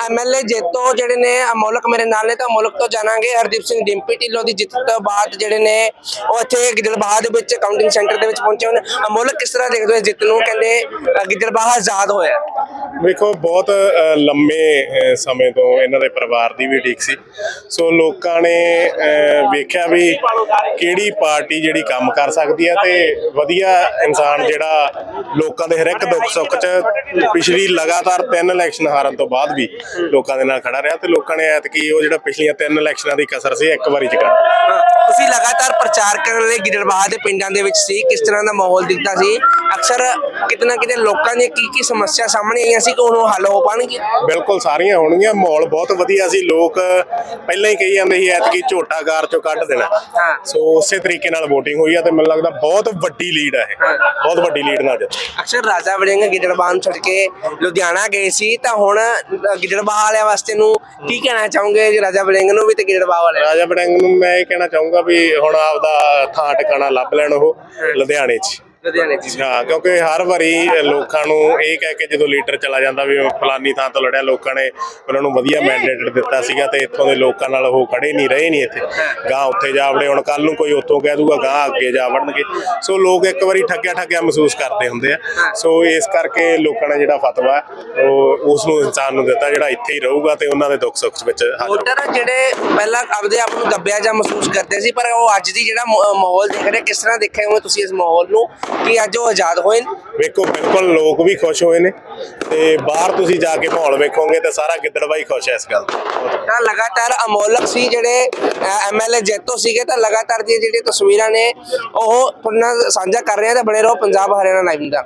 MLA ਜੇਤੋ ਜਿਹੜੇ ਨੇ ਅਮੋਲਕ ਮੇਰੇ ਨਾਲ ਨੇ ਤਾਂ ਅਮੋਲਕ ਤੋਂ ਜਾਣਾਂਗੇ। ਹਰਦੀਪ ਸਿੰਘ ਡਿੰਪੀ ਢਿੱਲੋਂ ਦੀ ਜਿੱਤ ਤੋਂ ਬਾਅਦ ਜਿਹੜੇ ਨੇ ਉਹ ਇੱਥੇ ਗਿੱਦੜਬਾਹਾ ਦੇ ਵਿੱਚ ਕਾਊਂਟਿੰਗ ਸੈਂਟਰ ਦੇ ਵਿੱਚ ਪਹੁੰਚੇ ਹੋਏ ਅਮੋਲਕ ਕਿਸ ਤਰ੍ਹਾਂ ਦੇਖਦੇ ਹੋ ਜਿੱਤ ਨੂੰ? ਕਹਿੰਦੇ ਅ, ਆਜ਼ਾਦ ਹੋਇਆ ਵੇਖੋ ਬਹੁਤ ਲੰਮੇ ਸਮੇਂ ਤੋਂ ਇਹਨਾਂ ਦੇ ਪਰਿਵਾਰ ਦੀ ਵੀ ਠੀਕ ਸੀ। ਸੋ ਲੋਕਾਂ ਨੇ ਵੇਖਿਆ ਵੀ ਕਿਹੜੀ ਪਾਰਟੀ ਜਿਹੜੀ ਕੰਮ ਕਰ ਸਕਦੀ ਹੈ ਤੇ ਵਧੀਆ ਇਨਸਾਨ ਜਿਹੜਾ ਲੋਕਾਂ ਦੇ ਹਰ ਇੱਕ ਦੁੱਖ ਸੁੱਖ 'ਚ ਪਿਛਲੀ ਲਗਾਤਾਰ ਤਿੰਨ ਇਲੈਕਸ਼ਨ ਹਾਰਨ ਤੋਂ ਬਾਅਦ ਵੀ ਲੋਕਾਂ ਦੇ ਨਾਲ ਖੜਾ ਰਿਹਾ ਤੇ ਲੋਕਾਂ ਨੇ ਐਤਕੀ ਉਹ ਜਿਹੜਾ ਪਿਛਲੀਆਂ ਤਿੰਨ ਇਲੈਕਸ਼ਨਾਂ ਦੀ ਕਸਰ ਸੀ, ਇੱਕ ਵਾਰੀ ਚ ਕਰ ਤੁਸੀਂ ਲਗਾਤਾਰ ਪ੍ਰਚਾਰ ਕਰਨ ਲਈ ਗਿੱਦੜਬਾਹਾ ਦੇ ਪਿੰਡਾਂ ਦੇ ਵਿੱਚ ਸੀ, ਕਿਸ ਤਰ੍ਹਾਂ ਦਾ ਮਾਹੌਲ ਦਿਖਦਾ ਸੀ? ਅਕਸਰ ਕਿਤੇ ਨਾ ਕਿਤੇ ਲੋਕਾਂ ਦੀਆਂ ਕੀ ਕੀ ਸਮੱਸਿਆ ਸਾਹਮਣੇ ਆਈਆਂ ਸੀ ਕਿ ਉਹ ਹੱਲ ਹੋ ਪਾਣਗੇ ਬਿਲਕੁਲ ਸਾਰੀਆਂ ਹੋਣਗੀਆਂ। ਮਾਹੌਲ ਬਹੁਤ ਵਧੀਆ ਸੀ। ਲੋਕ ਪਹਿਲਾਂ ਹੀ ਕਹੀ ਜਾਂਦੇ ਸੀ ਐਤਕੀ ਝੋਟਾ ਕਾਰ ਚੋਂ ਕੱਢ ਦੇਣਾ। ਹਾਂ। ਸੋ ਉਸੇ ਤਰੀਕੇ ਨਾਲ VOTING ਹੋਈ ਆ ਤੇ ਮੈਨੂੰ ਲੱਗਦਾ ਬਹੁਤ ਵੱਡੀ ਲੀਡ ਹੈ ਇਹ। ਬਹੁਤ ਵੱਡੀ ਲੀਡ ਨਾਲ ਜਿੱਤ। ਅਕਸਰ ਰਾਜਾ ਵੜਿੰਗ ਗਿੱਦੜਬਾਹਾ ਨੂੰ ਛੱਡ ਕੇ ਲੁਧਿਆਣਾ ਗਏ ਸੀ ਤਾਂ ਹੁਣ ਗਿੱਦੜਬਾਹਾ ਵਾਲਿਆਂ ਵਾਸਤੇ ਨੂੰ ਕੀ ਕਹਿਣਾ ਚਾਹੋਗੇ? ਜੀ ਰਾਜਾ ਵੜਿੰਗ ਨੂੰ ਵੀ ਤੇ ਗਿੱਦੜਬਾਹਾ ਵਾਲਿਆਂ ਰਾਜਾ ਬੜਿੰਗ ਨੂੰ ਮੈਂ ਇਹ ਕਹਿਣਾ ਚਾਹੂੰਗਾ ਵੀ ਹੁਣ ਆਪਦਾ ਥਾਂ ਟਿਕਾਣਾ ਲੱਭ ਲੈਣ ਉਹ ਲੁਧਿਆਣੇ 'ਚ। ਲੁਧਿਆਣੇ ਚ। ਹਾਂ ਕਿਉਂਕਿ ਹਰ ਵਾਰੀ ਲੋਕਾਂ ਨੂੰ ਇਹ ਕਹਿ ਕੇ ਜਦੋਂ ਲੀਡਰ ਚਲਾ ਜਾਂਦਾ ਵੀ ਫਲਾਨੀ ਥਾਂ ਤੋਂ ਲੜਿਆ ਲੋਕਾਂ ਨੇ ਉਹਨਾਂ ਨੂੰ ਵਧੀਆ ਮੈਂਡੇਟ ਦਿੱਤਾ ਸੀਗਾ ਤੇ ਇੱਥੋਂ ਦੇ ਲੋਕਾਂ ਨਾਲ ਉਹ ਖੜੇ ਨਹੀਂ ਰਹੇ ਨਹੀਂ ਇੱਥੇ। ਗਾਂ ਉੱਥੇ ਜਾ ਵੜੇ ਹੁਣ ਕੱਲ ਨੂੰ ਕੋਈ ਉੱਥੋਂ ਕਹਿ ਦੂਗਾ ਗਾਂ ਅੱਗੇ ਜਾ ਵੜਨਗੇ। ਸੋ ਲੋਕ ਇੱਕ ਵਾਰੀ ਠੱਗਿਆ ਠੱਗਿਆ ਮਹਿਸੂਸ ਕਰਦੇ ਹੁੰਦੇ ਆ। ਸੋ ਇਸ ਕਰਕੇ ਲੋਕਾਂ ਨੇ ਜਿਹੜਾ ਫਤਵਾ ਉਹ ਉਸ ਨੂੰ ਇਨਸਾਨ ਨੂੰ ਦਿੱਤਾ ਜਿਹੜਾ ਇੱਥੇ ਹੀ ਰਹੂਗਾ ਤੇ ਉਹਨਾਂ ਦੇ ਦੁੱਖ ਸੁੱਖ ਵਿੱਚ ਵੋਟਰ ਜਿਹੜੇ ਪਹਿਲਾਂ ਆਪਦੇ ਆਪ ਨੂੰ ਦੱਬਿਆ ਜਾਂ ਮਹਿਸੂਸ ਕਰਦੇ ਸੀ ਪਰ ਉਹ ਅੱਜ ਦੀ ਜਿਹੜਾ ਮਾਹੌ- ਮਾਹੌਲ ਦੇਖ ਰਹੇ ਕਿਸ ਤਰ੍ਹਾਂ ਦੇਖਿਆ ਹੋਵੇ ਤੁਸੀਂ ਇਸ ਮਾਹੌਲ ਨੂੰ? ਕਿ ਅੱਜ ਉਹ ਆਜ਼ਾਦ ਹੋਏ ਨੇ? ਵੇਖੋ ਬਿਲਕੁਲ ਲੋਕ ਵੀ ਖੁਸ਼ ਹੋਏ ਨੇ ਤੇ ਬਾਹਰ ਤੁਸੀਂ ਜਾ ਕੇ ਮਾਹੌਲ ਵੇਖੋਗੇ ਤੇ ਸਾਰਾ ਗਿੱਦੜਬਾਈ ਖੁਸ਼ ਹੈ ਇਸ ਗੱਲ ਤੋਂ। ਤਾਂ ਲਗਾਤਾਰ ਅਮੋਲਕ ਸੀ ਜਿਹੜੇ ਐਮਐਲਏ ਜੇਤੋ ਸੀਗੇ ਤਾਂ ਲਗਾਤਾਰ ਦੀਆਂ ਜਿਹੜੀਆਂ ਤਸਵੀਰਾਂ ਨੇ ਉਹ ਸਾਂਝਾ ਕਰ ਰਹੇ ਆ ਤਾਂ ਬਣੇ ਰਹੋ ਪੰਜਾਬ ਹਰਿਆਣਾ ਲਾਈਵ ਦਾ।